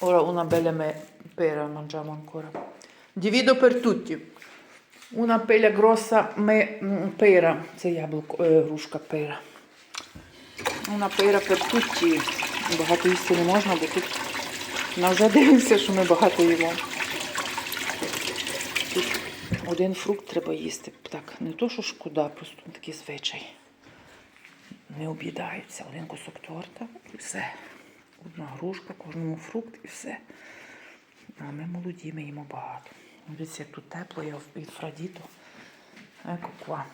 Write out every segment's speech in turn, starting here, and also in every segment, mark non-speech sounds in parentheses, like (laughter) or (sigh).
Ora una bella pera mangiamo ancora. Divido per tutti. Una pela grossa me- м, пера. Це яблуко, е, грушка пера. Una пера per tutti. Багато їсти не можна, бо тут на вже дивився, що ми багато їмо. Тут один фрукт треба їсти. Так, не то, що шкода, просто такий звичай. Не об'їдається. Один кусок торта і все. Одна грушка, кожному фрукт і все. А ми молоді, ми їмо багато. Дивіться, як тут тепло, я від Фрадіто. Еко qua.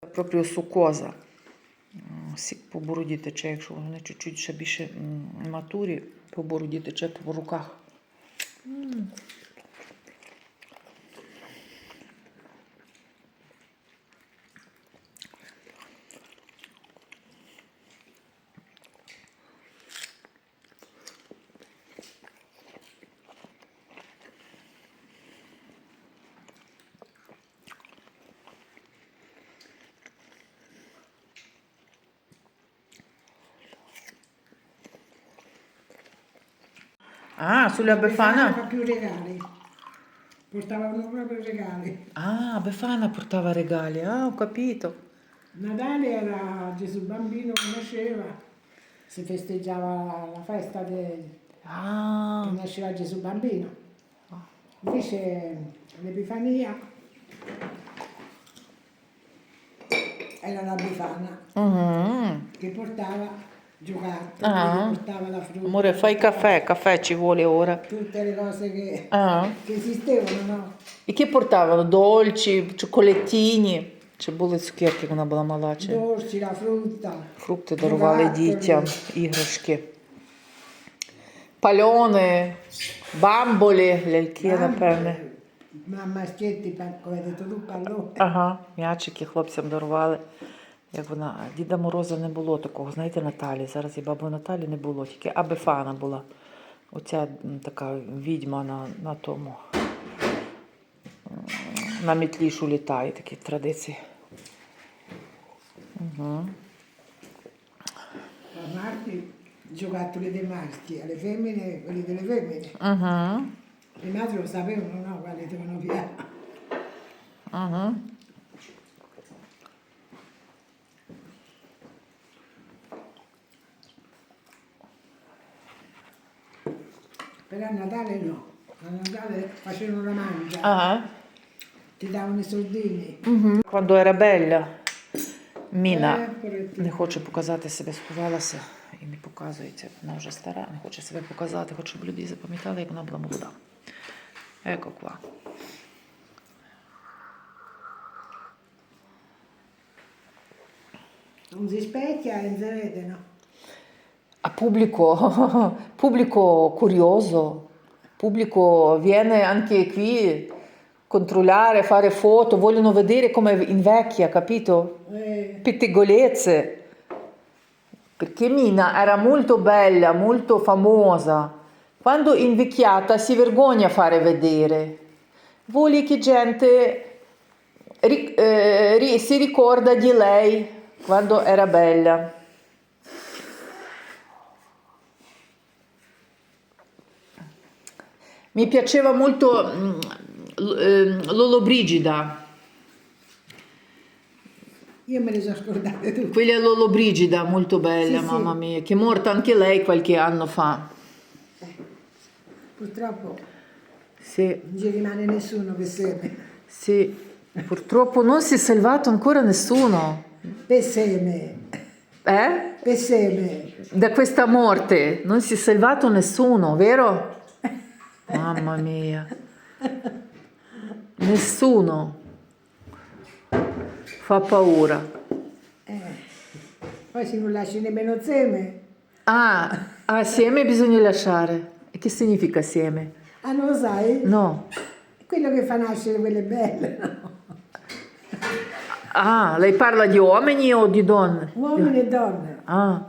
Proprio сукоза. Сік по бороді тече, якщо вони чуть-чуть ще більше матурі, по бороді тече по руках. Sulla Befana Befana? fa più regali. Portavano proprio regali. Ah, Befana portava regali. Ah, ho capito. Natale era Gesù bambino che nasceva, si festeggiava la festa de- Ah, che nasceva Gesù bambino. Invece l'Epifania era la Befana mhm. che portava giocattoli, Ah. portava la frutta, Amore, fai caffè, caffè ci vuole ora. tutte le cose che, Ah. che esistevano, no? І які portavano? Dolci, cioccolatini. Чи були цукерки, вона була мала, чи Dolci, la frutta. фрукти дарували дітям, іграшки. Пальони, бамболі, ляльки, напевне. Ma maschietti, pa- come hai detto tu, pallone. Ага, м'ячики хлопцям дарували. Як вона, Діда Мороза не було такого, знаєте, Наталі. Зараз і баби Наталі не було, тільки Абефана була. Оця така відьма на, на тому. На мітлі що літає, такі традиції. Угу. Giocattoli dei maschi, alle femmine, quelli delle femmine. Угу. Le madri lo sapevano, no? Quali devono piare. Угу. Però a Natale no. A Natale facevano la mangia, Ага. ti davano i soldini. Quando era bella, Міна Eh, poverina. не хоче показати себе, сховалася і не показується. Вона вже стара, не хоче себе показати, хоче, щоб люди запам'ятали, як вона була молода. Еко qua. Non si specchia e non si vede, no? A pubblico, (laughs) pubblico curioso, pubblico viene anche qui controllare, fare foto, vogliono vedere come invecchia, capito? Eh, pettegolezze. Perché Mina era molto bella, molto famosa. Quando invecchiata si vergogna a fare vedere. Vuole che gente eh, si ricorda di lei quando era bella. Mi piaceva molto mm, ehm, Lollobrigida. io me le sono scordate tutte. Quella Lollobrigida, molto bella, Sì, sì. mamma mia, che è morta anche lei qualche anno fa. Purtroppo Sì, non ci rimane nessuno che seme. sì. Purtroppo non si è salvato ancora nessuno. Per seme, Eh? per seme. Da questa morte non si è salvato nessuno, vero? Mamma mia. Nessuno. Fa paura. Eh. Poi se non lasci nemmeno seme, Ah, assieme bisogna lasciare. E che significa assieme? ah non lo sai? No. Quello che fa nascere quelle belle, no? Ah, lei parla di uomini o di donne? Uomini e donne. Ah,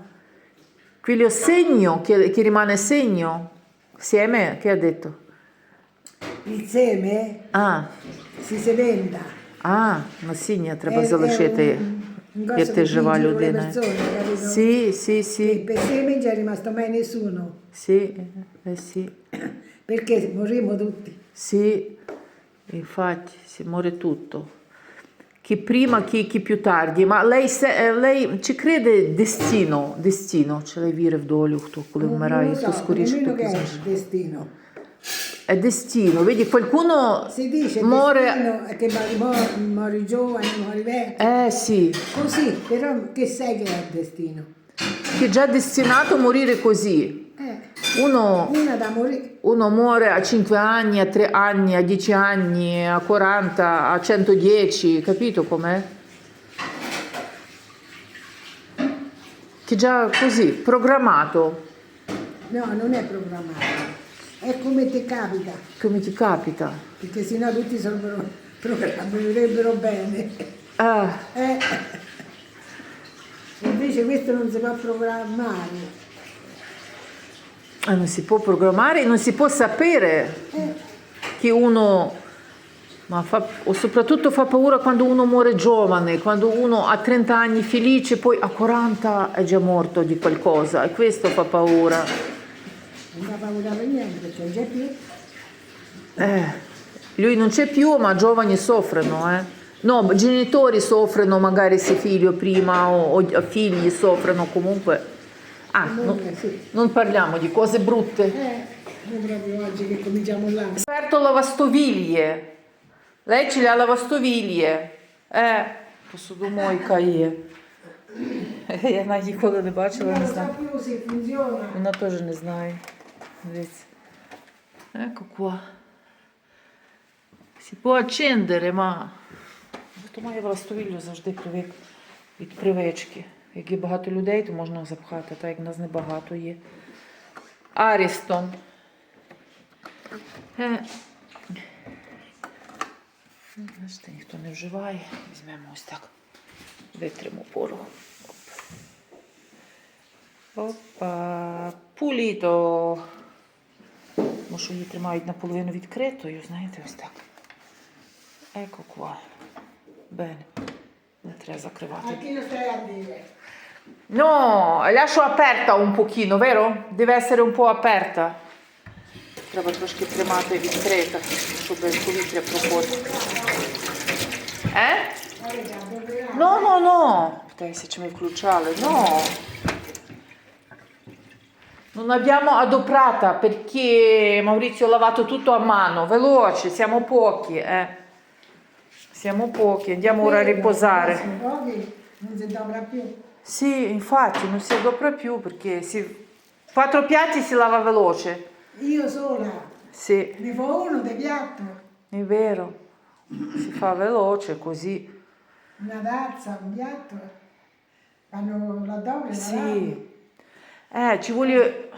quello segno che, che rimane segno, assieme, che ha detto? il seme А, si sementa. а, насіння треба È- è залишити, un- un coso як che ти жива finge con le людина. persone, capito? Сі, сі, E сі, per seme non c'è rimasto mai nessuno, сі, е, сі, perché morimmo tutti. Sì, infatti si muore tutto. Chi prima, chi, chi più tardi. Ma lei, se- eh, lei ci crede destino, destino, чи lei вірить в долю, хто коли Non- вмирає, non lo хто so, скоріше, nemmeno хто che è пізніше. il destino. È destino, vedi, qualcuno Si dice muore... destino è che mori, mori, mori giovane, mori vecchio. Eh sì, Così, però che sai che è il destino? che è già destinato a morire così. Eh, Uno, uno muore a 5 anni, a 3 anni, a 10 anni, a 40, a 110, capito com'è? Che già così, programmato, No, non è programmato. È come ti capita, come ti capita. perché sennò tutti sono pro- programmerebbero bene. Ah, Eh. (laughs) Invece questo non si può programmare. Eh, non si può programmare, non si può sapere che uno... Ma fa, o soprattutto fa paura quando uno muore giovane, quando uno ha 30 anni felice, poi a 40 è già morto di qualcosa e questo fa paura. non fa paura per niente perché non c'è più. Eh, lui non c'è più, ma giovani soffrono, eh. No, genitori soffrono magari se figlio prima o, o figli soffrono comunque. Ah, no- Comunque sì. non parliamo di cose brutte. Eh, noi proprio oggi che cominciamo là. Aperto lavastoviglie. Lei ce l'ha lavastoviglie. Eh, посудомойка є. Я навіть ніколи не бачила, не знаю. so più se funziona. Вона теж не знає. Дивіться. Ecco qua. Si può accendere, ma хто має властовіллю завжди привик від привички. Як є багато людей, то можна запхати, так як нас небагато є. Арістон. Е. Ніхто не вживає. Візьмемо ось так. Витримо порогу. Опа, пуліто. Тому її тримають наполовину відкритою, знаєте, ось так. Еко qua. Bene. Не треба закривати. No, lascio aperta un pochino, vero? Deve essere un po' aperta. Треба трошки тримати відкрита, щоб повітря проходить. Е? No, no, no. Питайся, чи ми включали. No. Non abbiamo adoprata perché Maurizio ha lavato tutto a mano. Veloce, siamo pochi, eh. Siamo pochi, andiamo ora a riposare. Adesso Pochi non si dovrà più. Sì, infatti non si adopra più perché si... quattro piatti si lava veloce. Io sola Sì, ne fa uno di piatto, è vero. Si fa veloce così. una tazza, un piatto. Fanno la dopo la Sì. Eh, ci vuole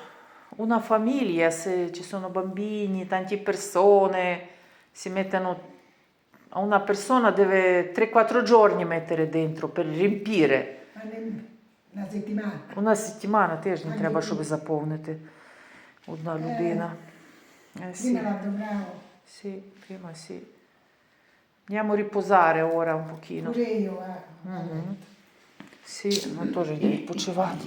una famiglia se ci sono bambini, tante persone, si mettono... Una persona deve 3-4 giorni mettere dentro per riempire. Una settimana. Una settimana теж не треба, щоб заповнити. Одна людина. Eh, sì. Sì, prima sì. Andiamo a riposare ora un pochino. pure io. eh. Мгм. Sì, ну теж йде відпочивати.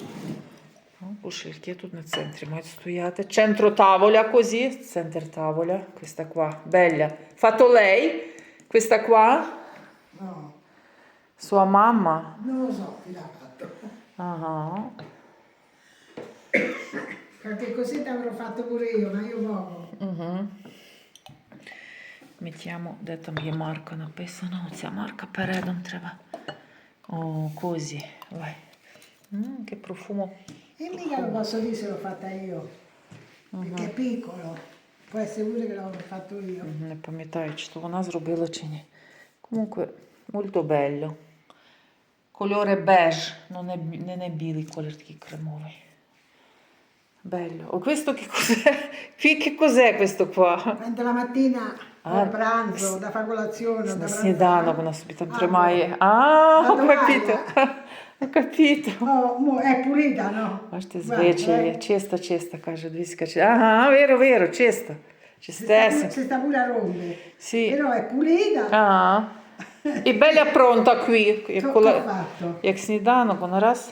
Ну, Пушильки тут на центрі мають стояти. Centro tavola così, center tavola, questa qua, bella. Fatto lei, questa qua, sua mamma. non lo so chi l'ha fatto. Ah, Qualche cosetta avrò fatto pure io, ma io poco. Угу. Mettiamo, де там є марка написана. Оця марка передом треба. О, козі. Vai. Mm, che profumo. E mica lo posso dire se l'ho fatta io, perché è piccolo. Può essere pure che l'ho fatto io. Не пам'ятаю, чи то вона зробила чи ні. Comunque, molto bello. Colore beige, non è, non è білий колір, такий кремовий. Bello. O questo che cos'è? (laughs) Qui che cos'è questo qua? Quando la mattina Ah, da pranzo, da fa colazione, da На pranzo- сніданок вона собі там Ah, тримає. no. А, La ho tovagliela. capito. (laughs) Ho capito. Oh, mo- è pulita, no? Бачите, Guarda, звичай, eh. чиста, чиста, каже, двіська. Ага, віро, віро, чиста. Si sta, pu- Чистесенька. si sta pure a rompe. Sì. Però è pulita. Ага. І беля пронта кві. Як, Що коли, то факто? як сніданок, вона раз.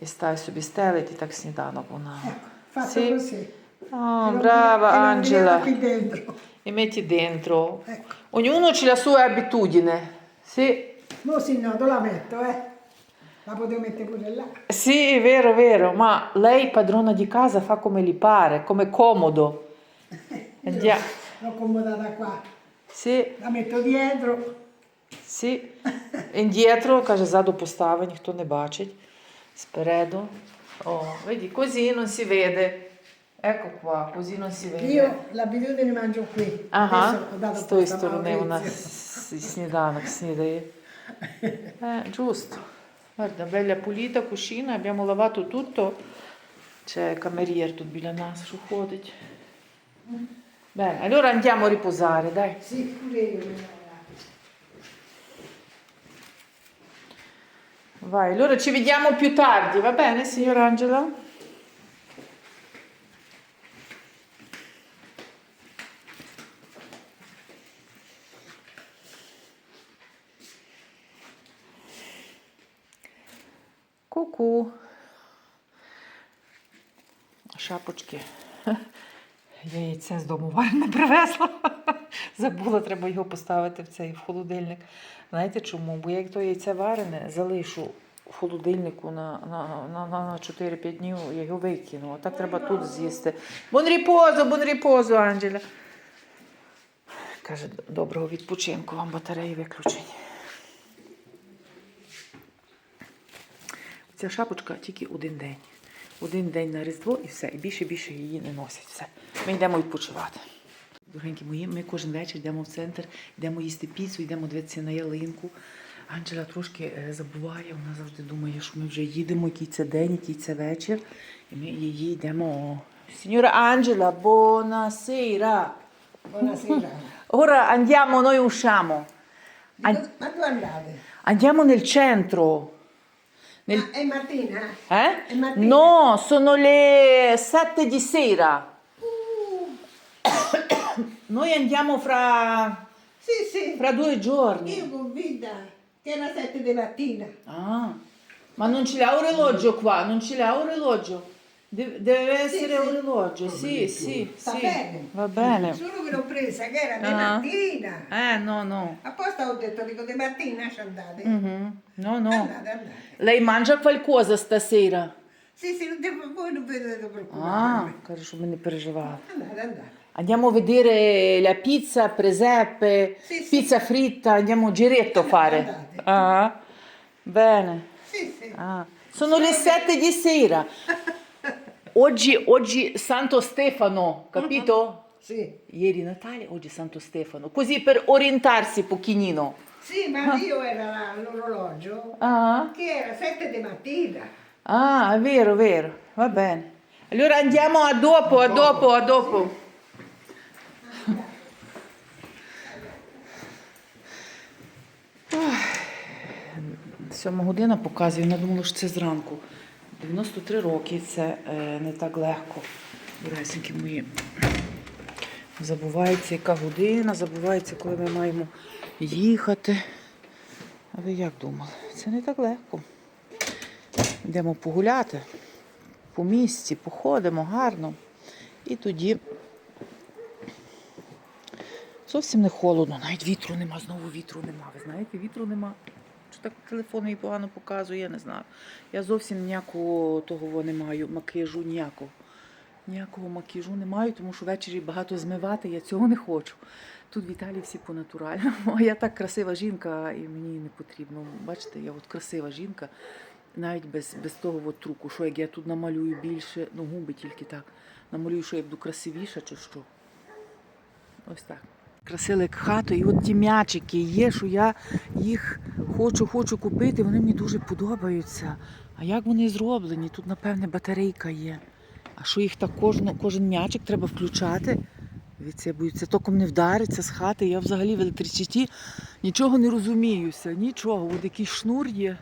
І стає собі стелить, і так сніданок вона. Ecco, fatto Sì. così. Oh, Che non- brava che non Angela. veniva qui dentro. E metti dentro. Ecco. Ognuno ha la sua abitudine. Sì, Mo sì, no, te la metto, eh. La potevo mettere pure là. sì, è vero, vero, ma lei padrona di casa fa come gli pare, come comodo. (laughs) Andiamo. L'ho accomodata qua. Sì, La metto dietro. sì. Indietro, каже, ззаду постави, ніхто не бачить. Спереду. О, vedi, così non si vede. Ecco qua, così non si vede. Io l'abitudine mangio qui. Ага, з тої сторони вона сніданок снідає. Eh, giusto. Guarda, bella pulita cucina, abbiamo lavato tutto. C'è cameriere тут біля нас, що ходить. Bene, allora andiamo a riposare, dai. Sì, pure io. me la lavo. Vai, allora ci vediamo più tardi, va bene, signora Angela? Ку-ку. Шапочки. Я яйце з дому варене привезла. (laughs) Забула, треба його поставити в цей в холодильник. Знаєте чому? Бо як то яйце варене залишу в холодильнику на, на, на, на, на 4-5 днів, я його викину. А так треба тут з'їсти. Бон ріпозо, бон ріпозо, Анджеля. Каже, доброго відпочинку, вам батареї виключені. Ця шапочка тільки один день. Один день на Різдво і все. І більше більше її не носять. Все. Ми йдемо відпочивати. Дорогенькі мої, ми кожен вечір йдемо в центр, йдемо їсти піцу, йдемо дивитися на ялинку. Анджела трошки е, забуває, вона завжди думає, що ми вже їдемо, який це день, який це вечір. І ми її йдемо. Signora Angela, buonasera. Buonasera. Ora andiamo, noi usciamo. Ma dove andate? Andiamo nel centro. Nel- Ah, è mattina? Eh? È mattina? No, sono le 7 di sera. Noi andiamo fra, Sì, sì. fra due giorni. Io convinta che era sette di mattina. Ah, ma non ce l'ha orologio qua, non ce l'ha orologio. Deve, deve essere sì, un orologio, sì, sì, sì. Va bene. Solo che l'ho presa che era di Ah. mattina. Eh, no, no. Apposta ho detto, dico di mattina ci andate. Mhm. No, no. Andate, andate. Lei mangia qualcosa stasera? Sì, sì, non devo- voi non vedete Ah, preoccupare. me ne pergevavo. Andate, andate. Andiamo a vedere la pizza, presepe, Sì, sì. pizza fritta, andiamo giretto a fare. andate. Ah, bene. Sì, sì. Ah, Sono le sette di sera. (laughs) Oggi, oggi Santo Stefano, capito? Sì. Ieri Natale, oggi Santo Stefano. Così per orientarsi pochino. Sì, ma io era l'orologio Ah, che era sette di mattina. ah, è vero, vero. Va bene. Allora andiamo a dopo, a dopo, a dopo. Сьома година показує, я думала, що це зранку. 93 роки це е, не так легко. Доресенькі мої. Забувається, яка година, забувається, коли ми маємо їхати. А ви як думали? Це не так легко. Йдемо погуляти по місці, походимо гарно. І тоді зовсім не холодно, навіть вітру нема, знову вітру нема. Ви знаєте, вітру нема. Чи так телефон мій погано показує, я не знаю. Я зовсім ніякого того не маю, макіяжу ніякого. Ніякого макіяжу не маю, тому що ввечері багато змивати, я цього не хочу. Тут в Італії всі по натуральному. (laughs) А я так красива жінка, і мені не потрібно. Бачите, я от красива жінка, навіть без, без того от труку. Що як я тут намалюю більше, ну губи тільки так. Намалюю, що я буду красивіша чи що. Ось так. Красили хату, і от ті м'ячики є, що я їх хочу, хочу купити, вони мені дуже подобаються. А як вони зроблені? Тут, напевне, батарейка є. А що їх так кожен, кожен м'ячик треба включати? Я боюся, током не вдариться з хати. Я взагалі в електричиті нічого не розуміюся, нічого. От якийсь шнур є.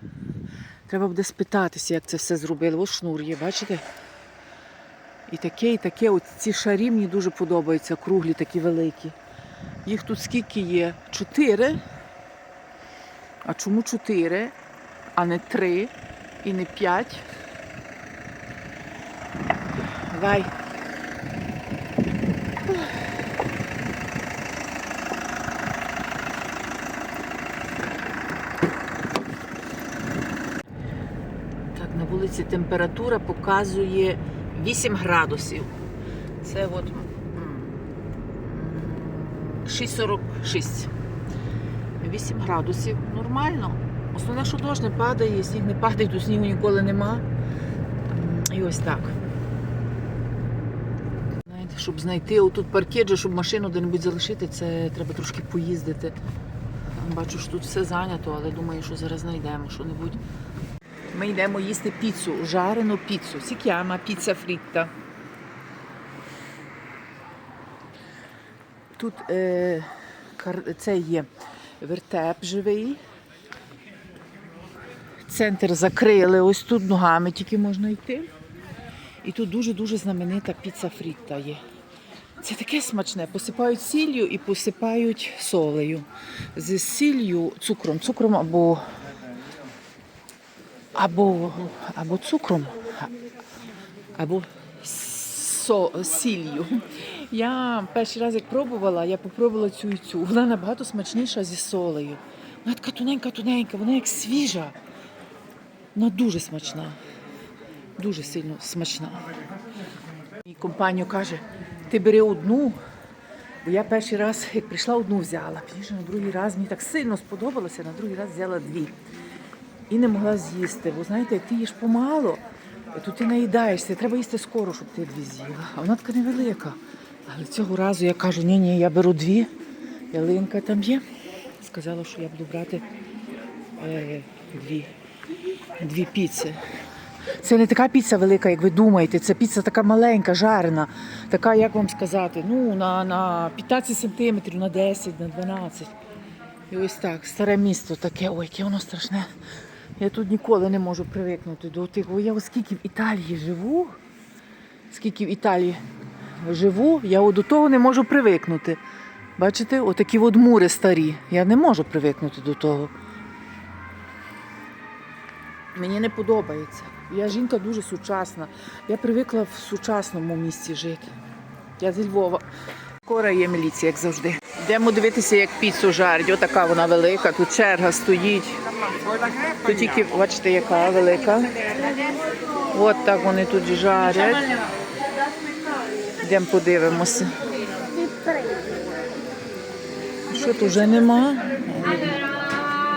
Треба буде спитатися, як це все зробили. Ось шнур є, бачите? І таке, і таке. От ці шарі мені дуже подобаються, круглі, такі великі. Їх тут скільки є? Чотири. А чому чотири, а не три і не п'ять? Давай. Так, на вулиці температура показує 8 градусів. Це от 6,46. 8 градусів. Нормально. Основне, що дощ не падає, сніг не падає, тут снігу ніколи нема. І ось так. Знаєте, щоб знайти отут паркет, щоб машину де-небудь залишити, це треба трошки поїздити. Бачу, що тут все зайнято, але думаю, що зараз знайдемо що-небудь. Ми йдемо їсти піцу, жарену піцу. Si chiama pizza Тут е, це є вертеп живий. Центр закрили, ось тут ногами тільки можна йти. І тут дуже-дуже знаменита піца фрітта є. Це таке смачне. Посипають сіллю і посипають солею. З сіллю, цукром, цукром або або, або цукром, або со, сіллю. Я перший раз, як пробувала, я попробувала цю і цю. Вона набагато смачніша зі солею. Вона така тоненька-тоненька, вона як свіжа. Вона дуже смачна. Дуже сильно смачна. Мій компанію каже, ти бери одну. Бо я перший раз, як прийшла, одну взяла. Пізніше на другий раз мені так сильно сподобалося, на другий раз взяла дві і не могла з'їсти. Бо знаєте, як ти їш помало, то ти наїдаєшся. Треба їсти скоро, щоб ти дві з'їла. А вона така невелика. Але цього разу я кажу, ні, ні, я беру дві. Ялинка там є. Сказала, що я буду брати е, дві, дві піци. Це не така піца велика, як ви думаєте. Це піца така маленька, жарена. Така, як вам сказати, ну, на, на 15 сантиметрів, на 10, на 12. І ось так, старе місто таке, ой, яке воно страшне. Я тут ніколи не можу привикнути до тих. Бо я оскільки в Італії живу, скільки в Італії живу, я до того не можу привикнути. Бачите, отакі от мури старі. Я не можу привикнути до того. Мені не подобається. Я жінка дуже сучасна. Я привикла в сучасному місці жити. Я зі Львова. Скоро є міліція, як завжди. Йдемо дивитися, як піцу жарять. Отака вона велика, тут черга стоїть. Тут тільки, бачите, яка велика. От так вони тут жарять. Йдемо подивимося. Що тут вже нема?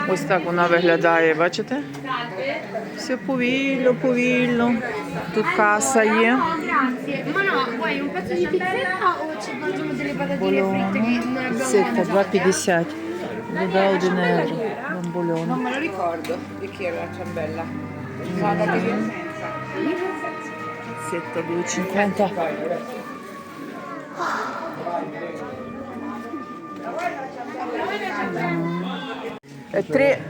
Ось так вона виглядає, бачите? Все повільно, повільно. Тут каса є. Mangiato? 2,50. Вода 1 євро. Бомбольон. Non me lo ricordo di chi era la ciambella. Ситка 2,50. Eh, Tre,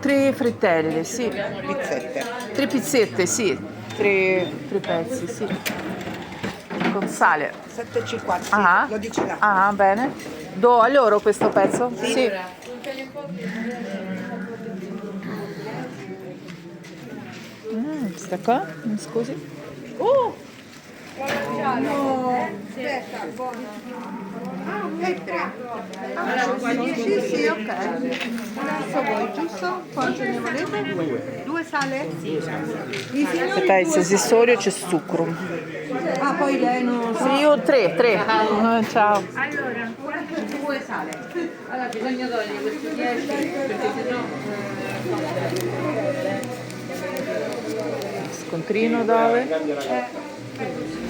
tre frittelle, sì. Pizzette. Tre pizzette, sì. Tre, tre pezzi, sì. Con sale. 7,50. Sì, Ah. Lo dice là. Ah, bene. Do a loro questo pezzo? Sì. Mm, sta qua? Mi scusi? Oh! No, aspetta, buono. Ah, e tre. Ah, sì, sì, ok. Adesso voi, giusto? Quanto ne volete? Due. Due sale? Sì, Aspetta, il sensissorio c'è sucro. Ah, poi lei non sa. Sì, io tre, tre. Ah, ciao. Allora, due sale? Allora, bisogna togliere questi 10 perché sennò... Eh, Scontrino dove? Eh. eh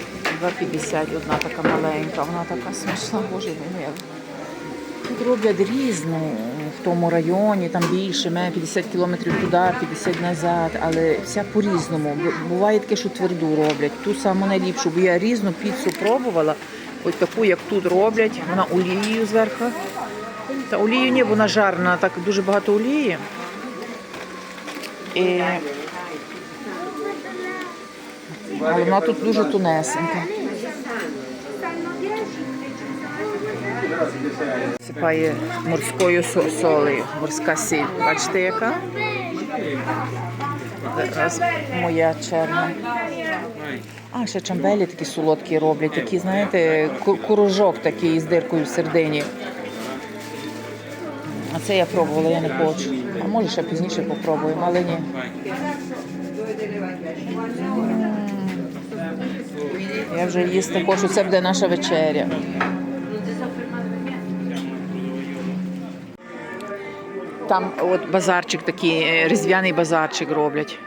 2,50 одна така маленька, вона така смачна, боже. Тут роблять різну в тому районі, там більше, мене 50 кілометрів туди, 50 назад, але вся по-різному. Буває таке, що тверду роблять. Ту саму найліпшу, бо я різну піцу пробувала, ось таку, як тут роблять, вона олією зверху. Та олію ні, вона жарна, так дуже багато олії. І Але вона тут дуже тунесенька. Сипає морською солею, морська сіль. Бачите, яка? Зараз моя черга. А, ще чамбелі такі солодкі роблять, такі, знаєте, ку- курожок такий з диркою в середині. А це я пробувала, я не хочу. А може ще пізніше попробуємо, але ні. Я вже їсти хочу, це буде наша вечеря. Там от базарчик такий, е, різдвяний базарчик роблять.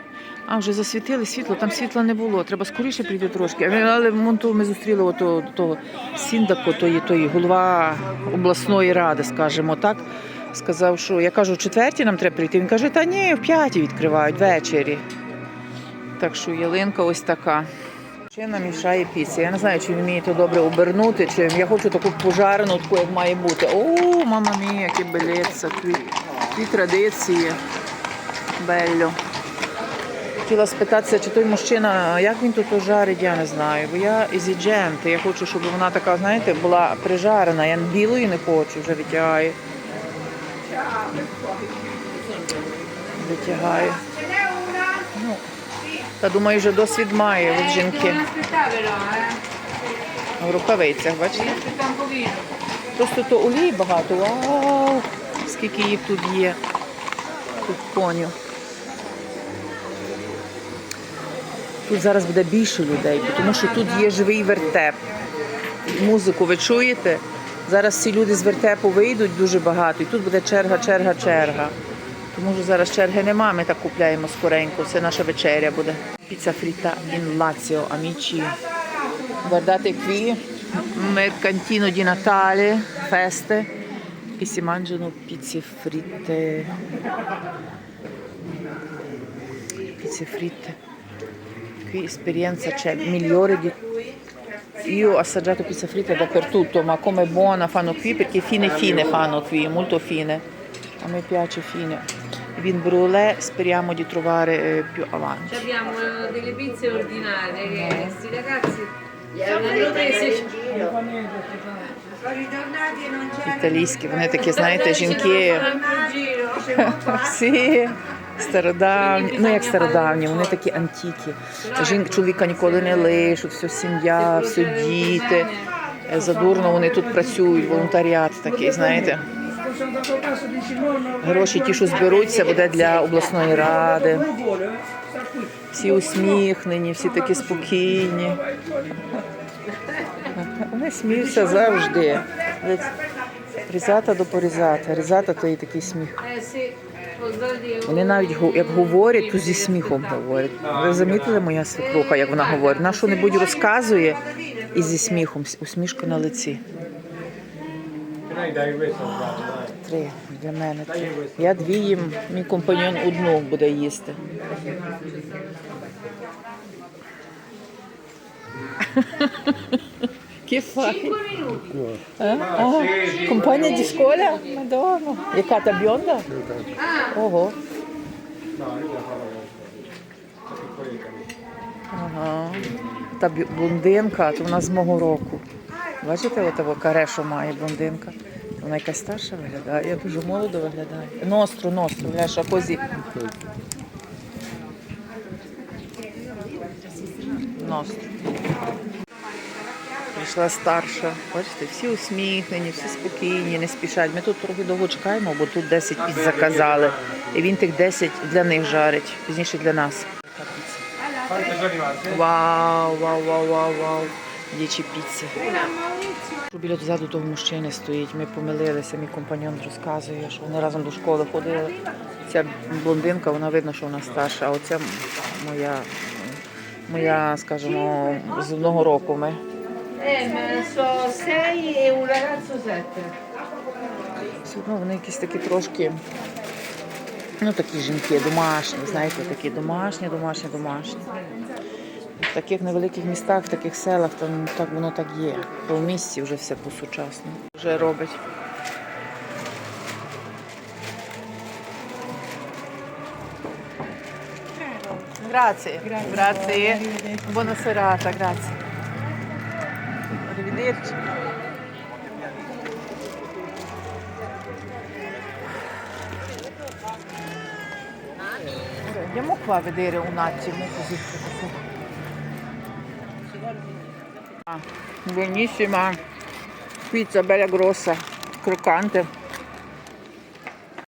А вже засвітили світло, там світла не було. Треба скоріше прийти трошки. Але- то ми зустріли ото, того Сіндако, тої, тої голова обласної ради, скажімо так. Сказав, що я кажу, о четвертій нам треба прийти. Він каже, та ні, в п'ятій відкривають ввечері. Так що ялинка ось така. Ще намішає піці. Я не знаю, чи ви вмієте добре обернути, чи я хочу таку пожарену, таку, як має бути. О, мама мія, яке белеться, дві традиції. Белло. Хотіла спитатися, чи той мужчина, як він тут жарить, я не знаю. Бо я ізіджент, я хочу, щоб вона така, знаєте, була прижарена. Я білої не хочу, вже витягаю. Витягаю. Ну, та думаю, вже досвід має від жінки. В рукавицях, бачите? Просто то олії багато. Вау! Скільки їх тут є. Тут коню. Тут зараз буде більше людей, тому що тут є живий вертеп. Музику ви чуєте? Зараз всі люди з вертепу вийдуть дуже багато, і тут буде черга, черга, черга. Тому що зараз черги нема, ми так купляємо скоренько. Це наша вечеря буде. Піца фріта in Lazio, amici. Guardate qui, mercantino di Natale, feste e si mangiano pizze fritte. Pizze fritte. Qui esperienza c'è migliore di io ho assaggiato pizza fritta dappertutto, ma come buona fanno qui perché fine fine fanno qui, molto fine. A me piace fine. Vin brûlé speriamo di trovare eh, più avanti. Abbiamo eh, delle pizze ordinarie che questi ragazzi hanno prese Італійські, вони такі, знаєте, жінки. Всі стародавні, ну як стародавні, вони такі антики. Жінка чоловіка ніколи не лишуть, все сім'я, все діти. Е, Задурно вони тут працюють, волонтаріат такий, знаєте. Гроші ті, що зберуться, буде для обласної ради. Всі усміхнені, всі такі спокійні. (laughs) Вони сміються завжди. Різата до порізата. Різата то і такий сміх. Вони навіть як говорять, то зі сміхом говорять. Ви замітили моя свекруха, як вона говорить? Вона що-небудь розказує і зі сміхом, усмішка на лиці. Три для мене. Я дві їм, мій компаньон одну буде їсти. Compagna di scuola? Madonna. Яка та бьонда? Ого. Ага. Та блондинка, то вона з мого року. Бачите, от того карешу має блондинка. Вона якась старша виглядає, я дуже молодо виглядає. Ностру, ностру, ляша козі. Ностру. Прийшла старша. Бачите, всі усміхнені, всі спокійні, не спішать. Ми тут трохи довго чекаємо, бо тут 10 піц заказали. І він тих 10 для них жарить, пізніше для нас. Вау, вау, вау, вау, вау. Дічі піци. Біля дозаду того мужчини стоїть. Ми помилилися. Мій компаньон розказує, що вони разом до школи ходили. Ця блондинка, вона видно, що вона старша, а оця моя, моя, скажімо, з одного року ми. Eh. Все одно вони якісь такі трошки, ну такі жінки, домашні, знаєте, такі домашні, домашні, домашні. В таких невеликих містах, в таких селах, там так воно так є. Бо в місті вже все по-сучасному. Вже робить. Grazie. Grazie. Buona serata, grazie. Arrivederci. Andiamo qua a vedere un attimo così. Buonissima pizza, bella grossa, croccante.